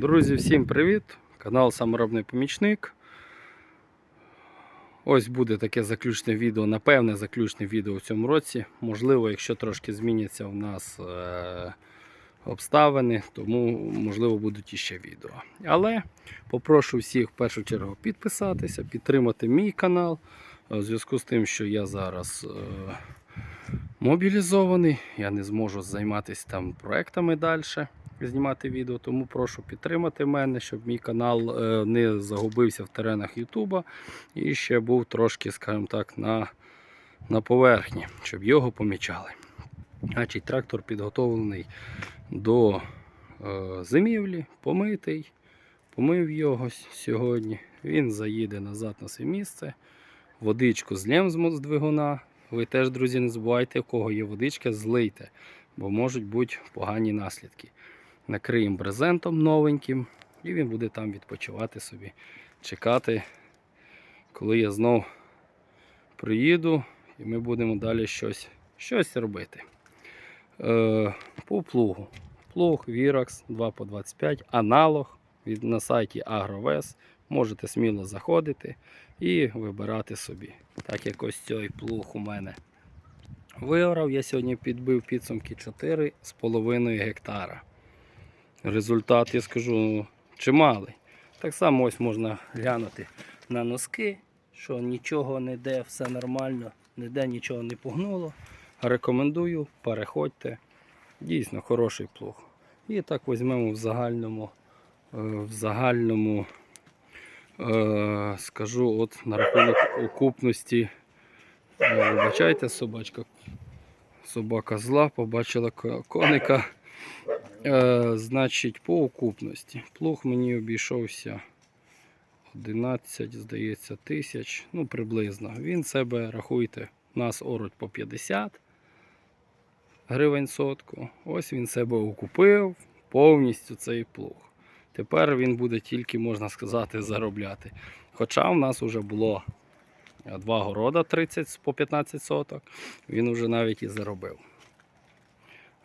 Друзі, всім привіт! Канал Саморобний Помічник. Ось буде таке заключне відео, напевне, заключне відео в цьому році. Можливо, якщо трошки зміняться в нас е- обставини, тому можливо будуть іще відео. Але попрошу всіх в першу чергу підписатися, підтримати мій канал. У зв'язку з тим, що я зараз е- мобілізований, я не зможу займатися там проектами далі знімати відео, тому прошу підтримати мене, щоб мій канал е, не загубився в теренах Ютуба і ще був трошки, скажімо так, на, на поверхні, щоб його помічали. Значить, трактор підготовлений до е, зимівлі, помитий. Помив його сьогодні. Він заїде назад на своє місце. Водичку злєм з мо- з двигуна. Ви теж, друзі, не забувайте, у кого є водичка, злийте, бо можуть бути погані наслідки накриємо брезентом новеньким, і він буде там відпочивати собі, чекати, коли я знов приїду і ми будемо далі щось, щось робити. Е, по плугу. Плуг Virax 2 по 25 аналог від, на сайті Agrovес. Можете сміло заходити і вибирати собі. Так як ось цей плуг у мене виграв, я сьогодні підбив підсумки 4,5 гектара. Результат, я скажу, чималий. Так само ось можна глянути на носки, що нічого не де, все нормально, ніде нічого не погнуло. Рекомендую, переходьте. Дійсно хороший плуг. І так візьмемо в загальному, е, в загальному е, скажу от на рахунок окупності. Е, Вибачайте, собачка. Собака зла, побачила коника. Е, значить, по окупності. Плуг мені обійшовся 11, здається, тисяч, ну приблизно. Він себе, рахуйте, нас оруть по 50 гривень сотку. Ось він себе окупив повністю цей плуг. Тепер він буде тільки, можна сказати, заробляти. Хоча в нас вже було е, два города 30 по 15 соток, він вже навіть і заробив.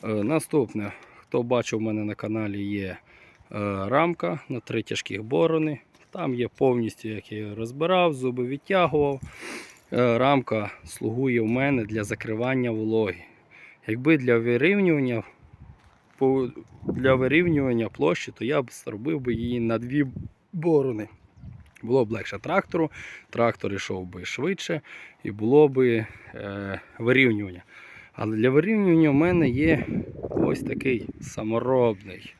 Е, Наступне, хто бачив у мене на каналі, є е, рамка на три тяжких борони. Там є повністю, як я її розбирав, зуби відтягував. Е, Рамка слугує в мене для закривання вологи. Якби для вирівнювання, для вирівнювання площі, то я б зробив би її на дві борони. Було б легше трактору, трактор йшов би швидше і було б е, вирівнювання. Але для вирівнювання в мене є ось такий саморобний,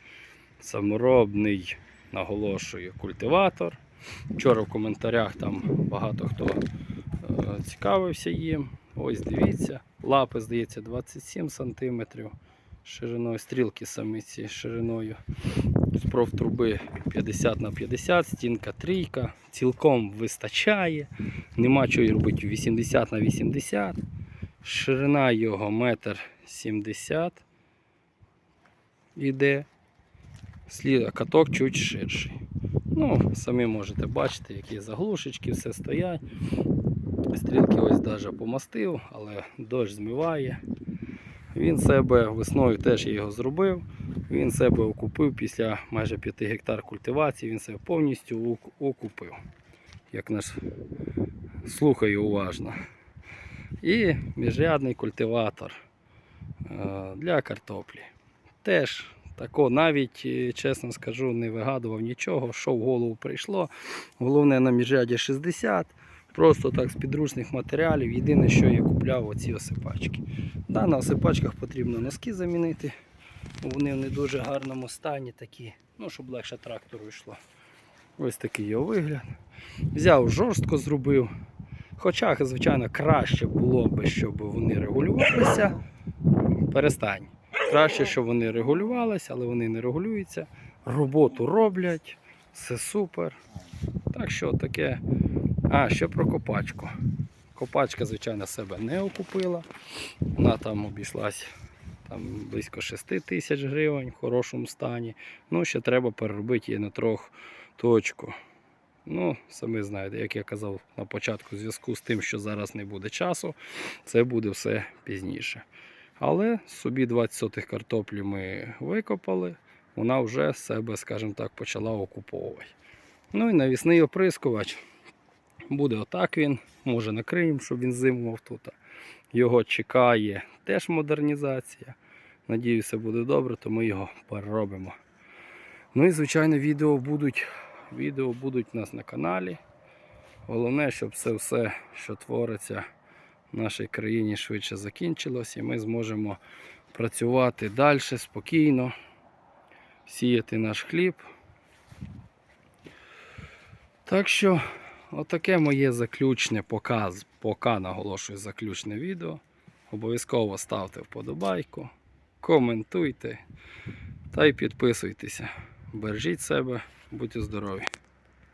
саморобний, наголошую, культиватор. Вчора в коментарях там багато хто е, цікавився їм. Ось дивіться, лапи, здається, 27 см шириною, стрілки самі ці шириною. Спров труби 50 на 50, стінка трійка, цілком вистачає. Нема чого робити 80 на 80. Ширина його метр 70 іде. Слід, а каток чуть ширший. Ну, самі можете бачити, які заглушечки, все стоять. Стрілки ось навіть помастив, але дощ змиває. Він себе весною теж я його зробив. Він себе окупив після майже 5 гектар культивації, він себе повністю окупив. Як наш слухаю уважно. І міжрядний культиватор е, для картоплі. Теж тако навіть, е, чесно скажу, не вигадував нічого, що в голову прийшло. Головне на міжряді 60. Просто так з підручних матеріалів. Єдине, що я купляв, оці осипачки. Да, на осипачках потрібно носки замінити. Вони в не дуже гарному стані такі, ну, щоб легше трактору йшло. Ось такий його вигляд. Взяв жорстко зробив. Хоча, звичайно, краще було би, щоб вони регулювалися. Перестань. Краще, щоб вони регулювалися, але вони не регулюються. Роботу роблять, все супер. Так що таке. А, ще про копачку. Копачка, звичайно, себе не окупила. Вона там обійшлась там, близько 6 тисяч гривень в хорошому стані. Ну, ще треба переробити її на трьох точку. Ну, самі знаєте, як я казав на початку, в зв'язку з тим, що зараз не буде часу, це буде все пізніше. Але собі 20 сотих картоплі ми викопали, вона вже себе, скажімо так, почала окуповувати. Ну і навісний оприскувач. Буде отак він, може накриємо, щоб він зимував тут. Його чекає теж модернізація. Надіюся, буде добре, то ми його переробимо. Ну і звичайно, відео будуть, відео будуть у нас на каналі. Головне, щоб це все, що твориться нашій країні, швидше закінчилось, і ми зможемо працювати далі спокійно, сіяти наш хліб. Так що, отаке моє заключне показ, поки наголошую заключне відео. Обов'язково ставте вподобайку, коментуйте та й підписуйтеся. Бережіть себе, будьте здорові!